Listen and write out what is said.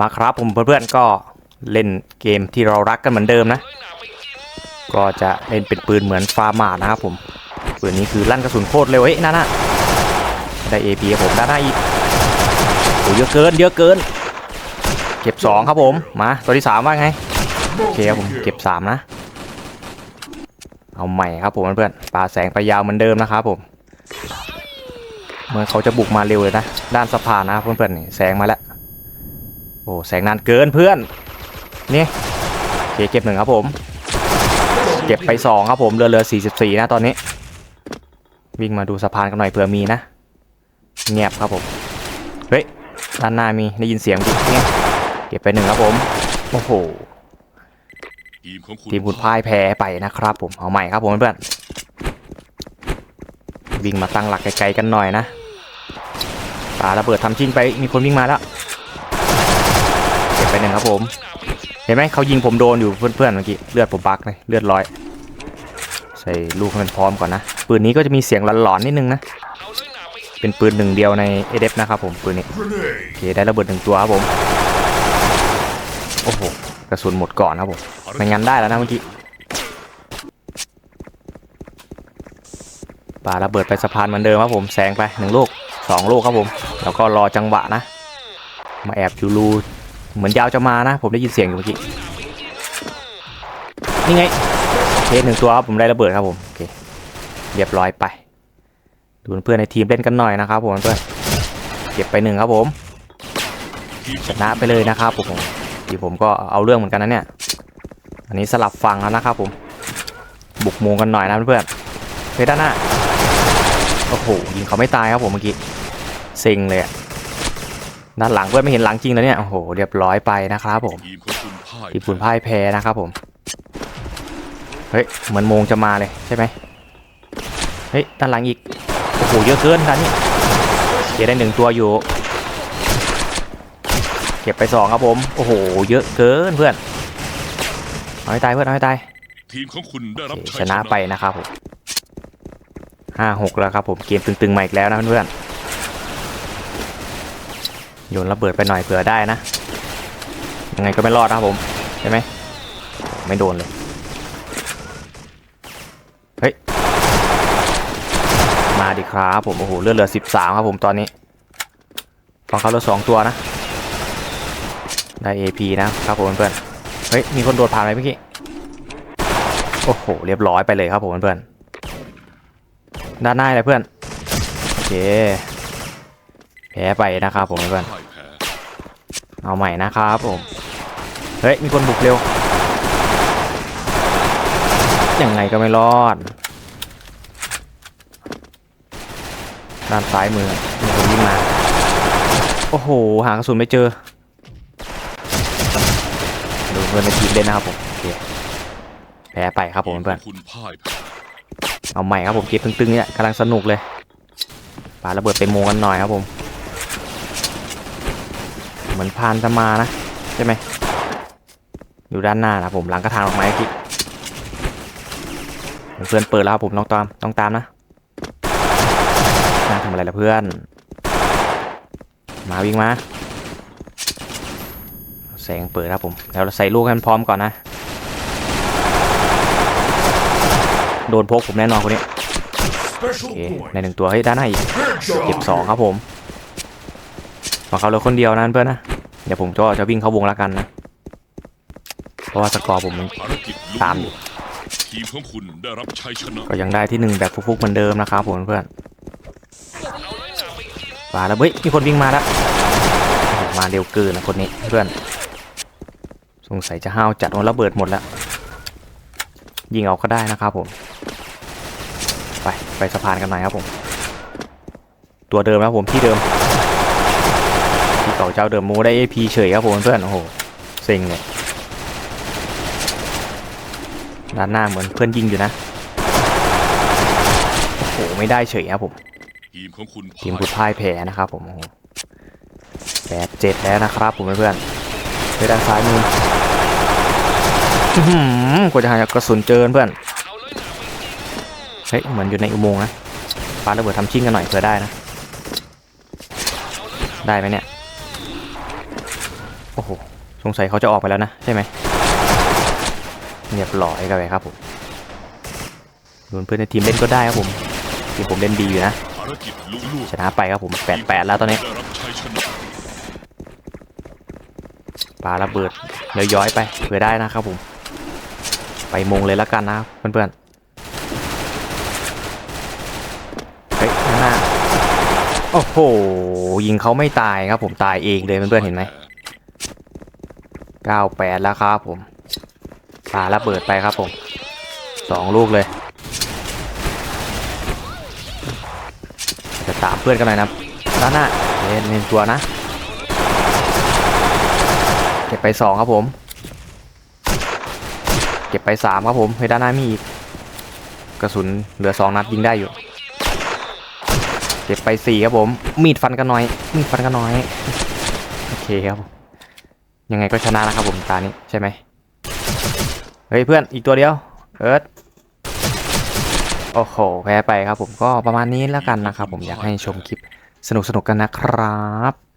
มาครับผมเพื่อนๆก็เล่นเกมที่เรารักกันเหมือนเดิมนะ ก็จะเล่นเป็นปืนเหมือนฟาร์มานะครับผมปืนนี้คือลั่นกระสุนโคตรเร็วเฮ้ยนั่นน่ะได้ AP ครับผมด้านหน้าอีกโอ้เยอะเกิน เยอะเกิน เก็บ 2 ครับผมมาตัวที่ 3 ว่าไงโอเคครับผมเก็บ 3 นะ เอาใหม่ครับผมเพื่อนๆปาแสงไปยาวเหมือนเดิมนะครับผมเมื่อเขาจะบุกมาเร็วเลยนะ ด้านสะพานนะครับเพื่อนๆแสงมาแล้ว โอ้แสงนานเกินเพื่อน นี่เคเก็บหนึ่งครับผม เก็บไปสองครับผมเรือเรือ44นะตอนนี้ วิ่งมาดูสะพานกันหน่อยเผื่อมีนะเงียบครับผม เฮ้ยด้านหน้ามีได้ยินเสียงดิเนี่ยเก็บไปหนึ่งครับผม โอ้โหทีมคุณพ่ายแพ้ไปนะครับ ผมเอาใหม่ครับผมเพื่อนวิ่งมาตั้งหลักไกลๆกันหน่อยนะปาระเบิดทำชิ้นไปมีคนวิ่งมาแล้ว ไปหนึ่งครับผม เห็นไหมเขายิงผมโดนอยู่เพื่อนๆเมื่อกี้เลือดผมบักเลยเลือดร้อย ใส่ลูกให้มันพร้อมก่อนนะ ปืนนี้ก็จะมีเสียงหลอนๆนิดนึงนะ เป็นปืนหนึ่งเดียวในเอเดฟนะครับผมปืนนี้โอเคได้ระเบิดหนึ่งตัวครับผมโอ้โหกระสุนหมดก่อนครับผมไม่งั้นได้แล้วนะเมื่อกี้ปาระเบิดไปสะพานเหมือนเดิมครับผมแซงไปหนึ่งลูกสองลูกครับผม แล้วก็รอจังหวะนะ มาแอบอยู่รู เหมือนยาวจะมานะ ผมได้ยินเสียงอยู่เมื่อกี้ นี่ไงเคหนึ่งตัวครับผมได้ระเบิดครับผมโอเคเรียบร้อยไป ดูเพื่อนในทีมเล่นกันหน่อยนะครับผมเพื่อนเก็บไปหนึ่งครับผมชนะไปเลยนะครับผมที่ผมก็เอาเรื่องเหมือนกันนะเนี่ย อันนี้สลับฝั่งแล้วนะครับผม บุกโมงกันหน่อยนะเพื่อนๆเฮ้ยด้านหน้า โอ้โหยิงเขาไม่ตายครับผมเมื่อกี้เซ็งเลยอะ ด้านหลังเพื่อนไม่เห็นหลังจริงแล้วเนี่ยโอ้โหเรียบร้อยไปนะครับผมทีมของคุณพ่ายทีมคุณพ่ายแพ้นะครับผมเฮ้ยเหมือนโมงจะมาเลยใช่ไหมเฮ้ยด้านหลังอีกโอ้โหเยอะเกินด้านนี้เก็บได้หนึ่งตัวอยู่ เก็บไปสองครับผมโอ้โหเยอะเกินเพื่อนเอาให้ตายเพื่อนเอาให้ตายทีมของคุณได้รับชัยชนะไปนะครับผมห้าหกแล้วครับผมเกมตึงๆมาอีกแล้วนะเพื่อนๆ โยนระเบิดไปหน่อยเผื่อได้นะ ยังไงก็ไม่รอดนะครับผม ใช่ไหม ไม่โดนเลย เฮ้ย มาดิครับผม โอ้โห เลือดเหลือสิบสามครับผมตอนนี้ฟังเขาเหลือสองตัวนะ ได้ AP นะครับผมเพื่อน เฮ้ย มีคนโดดผ่านไปเมื่อกี้ โอ้โห เรียบร้อยไปเลยครับผมเพื่อน ด้านหน้าเลยเพื่อน โอเค พ้ไปนะครับผมเพื่อนพ่ายแพ้ๆเอาใหม่นะครับผม เฮ้ย มีคนบุกเร็ว ยังไงก็ไม่รอด ด้านซ้ายมือมีคนวิ่งมา โอ้โห หากระสุนไม่เจอ ดูเพื่อนในทีมเล่นนะครับผมโอเคแพ้ไปครับผมเพื่อนทีขงคุณพ่ายแพ้เอาใหม่ครับผมเกมตึงๆเนี่ยกำลังสนุกเลยปาระเบิดไปโมงกันหน่อยครับผมเห มือนพานจะมานะ ใช่ไหมอยู่ด้านหน้านะผมหลังกระถางดอกไม้พี่เพื่อนเปิดแล้วครับผมต้องตามต้องตามนะน่าทำอะไรล่ะเพื่อน มาวิ่งมา แสงเปิดครับผมแล้วเราใส่ลูกให้มันพร้อมก่อนนะ โดนพกผมแน่นอนคนนี้โอเคในหนึ่งตัวเฮ้ยด้านหน้าอีกเก็บสองครับผม มาเขาเหลือคนเดียวนะเพื่อนนะ เดี๋ยวผมก็จะวิ่งเข้าวงละกันนะ เพราะว่าสกอร์ผมมันภารกิจลุตามอยู่ทีมของคุณได้รับชัยชนะก็ยังได้ที่หนึ่งแบบฟุกๆเหมือนเดิมนะครับผมเพื่อนมาแล้วเฮ้ยมีคนวิ่งมาแล้วมาเร็วเกินนะคนนี้เพื่อน สงสัยจะห้าวจัดมันระเบิดหมดแล้ว ยิงเอาก็ได้นะครับผม ไปไปสะพานกันหน่อยครับผม ตัวเดิมนะครับผมที่เดิม ที่เก่าเจ้าเดิมโมได้ AP เฉยครับผมเพื่อนโอ้โหเซ็งเลยด้านหน้าเหมือนเพื่อนยิงอยู่นะโอ้โหไม่ได้เฉยครับผมทีมของคุณทีมพ่ายพุทพ่ายแพ้นะครับผมโอ้โหแปดเจ็ดแล้วนะครับผมเพื่อนๆไปด้านซ้ายมืออื้อหือกว่าจะหากระสุนเจอเพื่อนเฮ้ยเหมือนอยู่ในอุโมงค์นะปาระเบิดทำชิ่งกันหน่อยเผื่อได้นะ ได้ไหมเนี่ยโอ้โห สงสัยเขาจะออกไปแล้วนะ ใช่ไหมเรียบร้อยกันไปครับผมโดนเพื่อนในทีมเล่นก็ได้ครับผม ทีมผมเล่นดีอยู่นะภารกิจลุล่วงชนะไปครับผม8-8แล้วตอนนี้ได้รับชัยชนะปาระเบิดเดี๋ยวย้อยไปเผื่อได้นะครับผม ไปมงเลยแล้วกันนะครับเพื่อนๆเฮ้ยข้างหน้า โอ้โห ยิงเขาไม่ตายครับผมตายเองเลยเพื่อนๆเห็นไหม 98 แล้วครับผมปาระเบิดไปครับผมสองลูกเลย จะตามเพื่อนกันหน่อยนะด้านหน้าเล่นเล่นตัวนะ เก็บไปสองครับผม เก็บไปสามครับผมเฮ้ยด้านหน้ามีอีก กระสุนเหลือสองนัดยิงได้อยู่ เก็บไปสี่ครับผม มีดฟันกันหน่อย มีดฟันกันหน่อย โอเคครับผม ยังไงก็ชนะนะครับผมตานี้ใช่ไหมเฮ้ยเพื่อนอีกตัวเดียวเอิร์ธโอ้โหแพ้ไปครับผมก็ประมาณนี้แล้วกันนะครับผมอยากให้ชมคลิปสนุกๆกันนะครับ